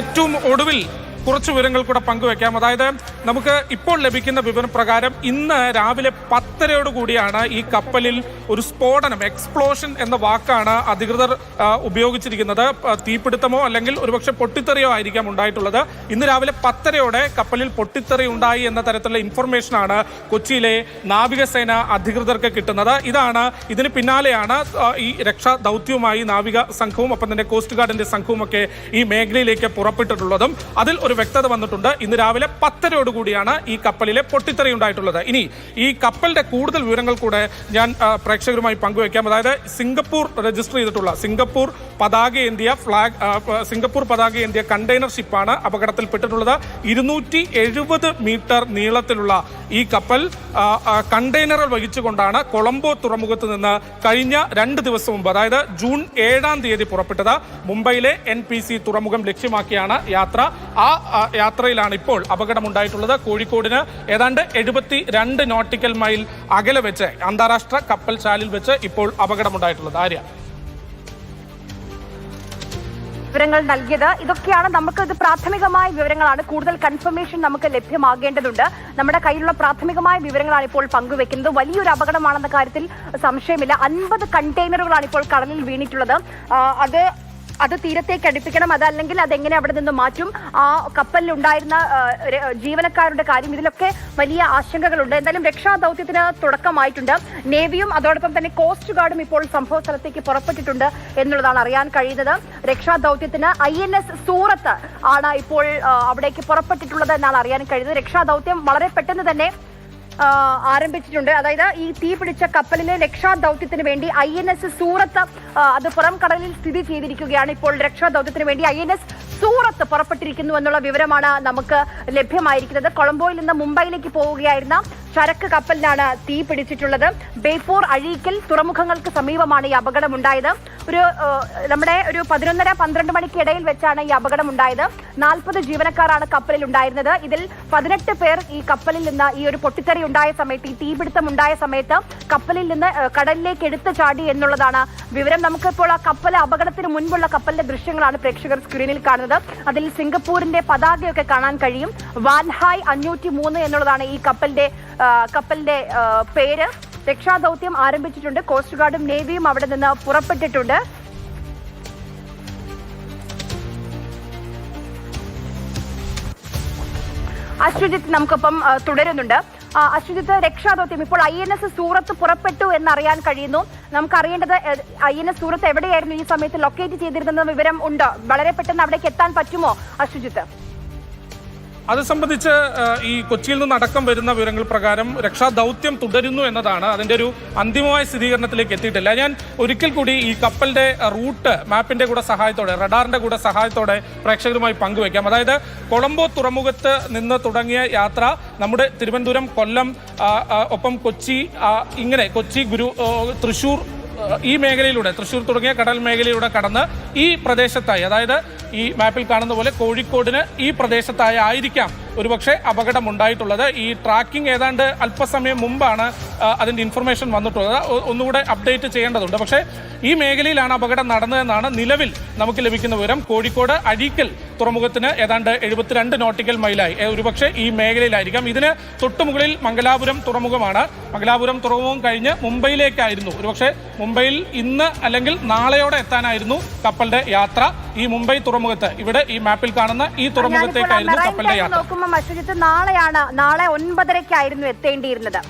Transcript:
ഏറ്റവും ഒടുവിൽ കുറച്ച് വിവരങ്ങൾ കൂടെ പങ്കുവെക്കാം. അതായത് നമുക്ക് ഇപ്പോൾ ലഭിക്കുന്ന വിവരം പ്രകാരം ഇന്ന് രാവിലെ പത്തരയോടുകൂടിയാണ് ഈ കപ്പലിൽ ഒരു സ്ഫോടനം എക്സ്പ്ലോഷൻ എന്ന വാക്കാണ് അധികൃതർ ഉപയോഗിച്ചിരിക്കുന്നത്. തീപിടുത്തമോ അല്ലെങ്കിൽ ഒരുപക്ഷെ പൊട്ടിത്തെറിയോ ആയിരിക്കാം ഉണ്ടായിട്ടുള്ളത്. ഇന്ന് രാവിലെ പത്തരയോടെ കപ്പലിൽ പൊട്ടിത്തെറി ഉണ്ടായി എന്ന തരത്തിലുള്ള ഇൻഫർമേഷനാണ് കൊച്ചിയിലെ നാവികസേന അധികൃതർക്ക് കിട്ടുന്നത്. ഇതാണ് ഇതിന് പിന്നാലെയാണ് ഈ രക്ഷാ ദൗത്യവുമായി നാവിക സംഘവും ഒപ്പം തന്നെ കോസ്റ്റ് ഗാർഡിന്റെ സംഘവും ഒക്കെ ഈ മേഖലയിലേക്ക് പുറപ്പെട്ടിട്ടുള്ളതും. അതിൽ ഒരു വ്യക്തത വന്നിട്ടുണ്ട്. ഇന്ന് രാവിലെ പത്തരയോടുകൂടിയാണ് ഈ കപ്പലിലെ പൊട്ടിത്തെറി ഉണ്ടായിട്ടുള്ളത്. ഇനി ഈ കപ്പലിന്റെ കൂടുതൽ വിവരങ്ങൾ കൂടെ ഞാൻ പ്രേക്ഷകരുമായി പങ്കുവയ്ക്കാം. അതായത് സിംഗപ്പൂർ രജിസ്റ്റർ ചെയ്തിട്ടുള്ള സിംഗപ്പൂർ പതാക ഏന്തിയ ഫ്ലാഗ് സിംഗപ്പൂർ പതാക ഏന്തിയ കണ്ടെയ്നർ ഷിപ്പാണ് അപകടത്തിൽപ്പെട്ടിട്ടുള്ളത്. ഇരുന്നൂറ്റി എഴുപത് മീറ്റർ നീളത്തിലുള്ള ഈ കപ്പൽ കണ്ടെയ്നറുകൾ വഹിച്ചുകൊണ്ടാണ് കൊളംബോ തുറമുഖത്ത് നിന്ന് കഴിഞ്ഞ രണ്ട് ദിവസം മുമ്പ് അതായത് ജൂൺ ഏഴാം തീയതി പുറപ്പെട്ടത്. മുംബൈയിലെ എൻ തുറമുഖം ലക്ഷ്യമാക്കിയാണ് യാത്ര. ആ, യാത്രയിലാണ് ഇപ്പോൾ അപകടമുണ്ടായിട്ടുള്ളത്. കോഴിക്കോടിന് ഏതാണ്ട് എഴുപത്തി രണ്ട് നോട്ടിക്കൽ മൈൽ അകലെ വെച്ച് അന്താരാഷ്ട്ര കപ്പൽ ചാലിൽ വെച്ച് ഇപ്പോൾ അപകടമുണ്ടായിട്ടുള്ളത്. ആര്യ? വിവരങ്ങൾ നൽകിയത് ഇതൊക്കെയാണ്. നമുക്ക് ഇത് പ്രാഥമികമായ വിവരങ്ങളാണ്. കൂടുതൽ കൺഫർമേഷൻ നമുക്ക് ലഭ്യമാകേണ്ടതുണ്ട്. നമ്മുടെ കയ്യിലുള്ള പ്രാഥമികമായ വിവരങ്ങളാണ് ഇപ്പോൾ പങ്കുവെക്കുന്നത്. വലിയൊരു അപകടമാണെന്ന കാര്യത്തിൽ സംശയമില്ല. അൻപത് കണ്ടെയ്നറുകളാണ് ഇപ്പോൾ കടലിൽ വീണിട്ടുള്ളത്. അത് അത് തീരത്തേക്ക് അടുപ്പിക്കണം അതല്ലെങ്കിൽ അതെങ്ങനെ അവിടെ നിന്ന് മാറ്റും? ആ കപ്പലിൽ ഉണ്ടായിരുന്ന ജീവനക്കാരുടെ കാര്യം ഇതിലൊക്കെ വലിയ ആശങ്കകളുണ്ട്. എന്തായാലും രക്ഷാ ദൗത്യത്തിന് തുടക്കമായിട്ടുണ്ട്. നേവിയും അതോടൊപ്പം തന്നെ കോസ്റ്റ് ഗാർഡും ഇപ്പോൾ സംഭവ സ്ഥലത്തേക്ക് പുറപ്പെട്ടിട്ടുണ്ട് എന്നുള്ളതാണ് അറിയാൻ കഴിയുന്നത്. രക്ഷാ ദൗത്യത്തിന് ഐ എൻ എസ് സൂറത്ത് ആണ് ഇപ്പോൾ അവിടേക്ക് പുറപ്പെട്ടിട്ടുള്ളത് എന്നാണ് അറിയാൻ കഴിയുന്നത്. രക്ഷാ ദൗത്യം വളരെ പെട്ടെന്ന് തന്നെ ആരംഭിച്ചിട്ടുണ്ട്. അതായത് ഈ തീ പിടിച്ച കപ്പലിലെ രക്ഷാദൌത്യത്തിന് വേണ്ടി ഐ എൻ എസ് സൂറത്ത് അത് പുറം കടലിൽ സ്ഥിതി ചെയ്തിരിക്കുകയാണ്. ഇപ്പോൾ രക്ഷാദൌത്യത്തിന് വേണ്ടി ഐ എൻ എസ് സൂറത്ത് പുറപ്പെട്ടിരിക്കുന്നു എന്നുള്ള വിവരമാണ് നമുക്ക് ലഭ്യമായിരിക്കുന്നത്. കൊളംബോയിൽ നിന്ന് മുംബൈയിലേക്ക് പോവുകയായിരുന്ന ചരക്ക് കപ്പലിനാണ് തീ പിടിച്ചിട്ടുള്ളത്. ബേപ്പൂർ അഴീക്കൽ തുറമുഖങ്ങൾക്ക് സമീപമാണ് ഈ അപകടമുണ്ടായത്. ഒരു നമ്മുടെ ഒരു പതിനൊന്നര പന്ത്രണ്ട് മണിക്ക് ഇടയിൽ വെച്ചാണ് ഈ അപകടം ഉണ്ടായത് നാൽപ്പത് ജീവനക്കാരാണ് കപ്പലിൽ ഉണ്ടായിരുന്നത് ഇതിൽ പതിനെട്ട് പേർ ഈ കപ്പലിൽ നിന്ന് ഈ ഒരു പൊട്ടിത്തെറി ഉണ്ടായ സമയത്ത് ഈ തീപിടുത്തം ഉണ്ടായ സമയത്ത് കപ്പലിൽ നിന്ന് കടലിലേക്ക് എടുത്തു ചാടി എന്നുള്ളതാണ് വിവരം. നമുക്കിപ്പോൾ ആ കപ്പൽ അപകടത്തിന് മുൻപുള്ള കപ്പലിന്റെ ദൃശ്യങ്ങളാണ് പ്രേക്ഷകർ സ്ക്രീനിൽ കാണുന്നത്. അതിൽ സിംഗപ്പൂരിന്റെ പതാകയൊക്കെ കാണാൻ കഴിയും. വാൻഹായ് അഞ്ഞൂറ്റി മൂന്ന് എന്നുള്ളതാണ് ഈ കപ്പലിന്റെ കപ്പലിന്റെ പേര്. രക്ഷാദൗത്യം ആരംഭിച്ചിട്ടുണ്ട്. കോസ്റ്റ് ഗാർഡും നേവിയും അവിടെ നിന്ന് പുറപ്പെട്ടിട്ടുണ്ട്. അശ്വജിത്ത് നമുക്കൊപ്പം തുടരുന്നുണ്ട്. അശ്വജിത്ത് രക്ഷാദൌത്യം. ഇപ്പോൾ ഐ എൻ എസ് സൂറത്ത് പുറപ്പെട്ടു എന്നറിയാൻ കഴിയുന്നു. നമുക്കറിയേണ്ടത് ഐ എൻ എസ് സൂറത്ത് എവിടെയായിരുന്നു ഈ സമയത്ത് ലൊക്കേറ്റ് ചെയ്തിരുന്ന വിവരം ഉണ്ട്? വളരെ പെട്ടെന്ന് അവിടേക്ക് എത്താൻ പറ്റുമോ അശ്വജിത്ത് അത് സംബന്ധിച്ച് ഈ കൊച്ചിയിൽ നിന്ന് അടക്കം വരുന്ന വിവരങ്ങൾ പ്രകാരം രക്ഷാദൗത്യം തുടരുന്നു എന്നതാണ് അതിന്റെ ഒരു അന്തിമമായ സ്ഥിരീകരണത്തിലേക്ക് എത്തിയിട്ടില്ല. ഞാൻ ഒരിക്കൽ കൂടി ഈ കപ്പലിന്റെ റൂട്ട് മാപ്പിന്റെ കൂടെ സഹായത്തോടെ റഡാറിന്റെ കൂടെ സഹായത്തോടെ പ്രേക്ഷകരുമായി പങ്കുവയ്ക്കാം. അതായത് കൊളംബോ തുറമുഖത്ത് നിന്ന് തുടങ്ങിയ യാത്ര നമ്മുടെ തിരുവനന്തപുരം കൊല്ലം ഒപ്പം കൊച്ചി ഇങ്ങനെ കൊച്ചി ഗുരു തൃശൂർ ഈ മേഖലയിലൂടെ തൃശ്ശൂർ തുടങ്ങിയ കടൽ മേഖലയിലൂടെ കടന്ന് ഈ പ്രദേശത്തായി അതായത് ഈ മാപ്പിൽ കാണുന്ന പോലെ കോഴിക്കോടിന് ഈ പ്രദേശത്തായി ആയിരിക്കാം ഒരുപക്ഷെ അപകടം ഉണ്ടായിട്ടുള്ളത് ഈ ട്രാക്കിംഗ് ഏതാണ്ട് അല്പസമയം മുമ്പാണ് അതിന്റെ ഇൻഫർമേഷൻ വന്നിട്ടുള്ളത്. ഒന്നുകൂടെ അപ്ഡേറ്റ് ചെയ്യേണ്ടതുണ്ട്. പക്ഷേ ഈ മേഖലയിലാണ് അപകടം നടന്നതെന്നാണ് നിലവിൽ നമുക്ക് ലഭിക്കുന്ന വിവരം. കോഴിക്കോട് അഴീക്കൽ തുറമുഖത്തിന് ഏതാണ്ട് എഴുപത്തിരണ്ട് നോട്ടിക്കൽ മൈലായി ഒരുപക്ഷെ ഈ മേഖലയിലായിരിക്കാം. ഇതിന് തൊട്ടുമുകളിൽ മംഗലാപുരം തുറമുഖമാണ്. മംഗലാപുരം തുറമുഖം കഴിഞ്ഞ് മുംബൈയിലേക്കായിരുന്നു. ഒരുപക്ഷെ മുംബൈയിൽ ഇന്ന് അല്ലെങ്കിൽ നാളെയോടെ എത്താനായിരുന്നു കപ്പലിന്റെ യാത്ര. ഈ മുംബൈ തുറമുഖത്ത്. ഇവിടെ ഈ മാപ്പിൽ കാണുന്ന ഈ തുറമുഖത്തേക്കായിരുന്നു കപ്പലിന്റെ യാത്ര. നോക്കുമ്പോൾ അശ്വജിത്ത് നാളെയാണ് നാളെ ഒൻപതരയ്ക്കായിരുന്നു എത്തേണ്ടിയിരുന്നത്.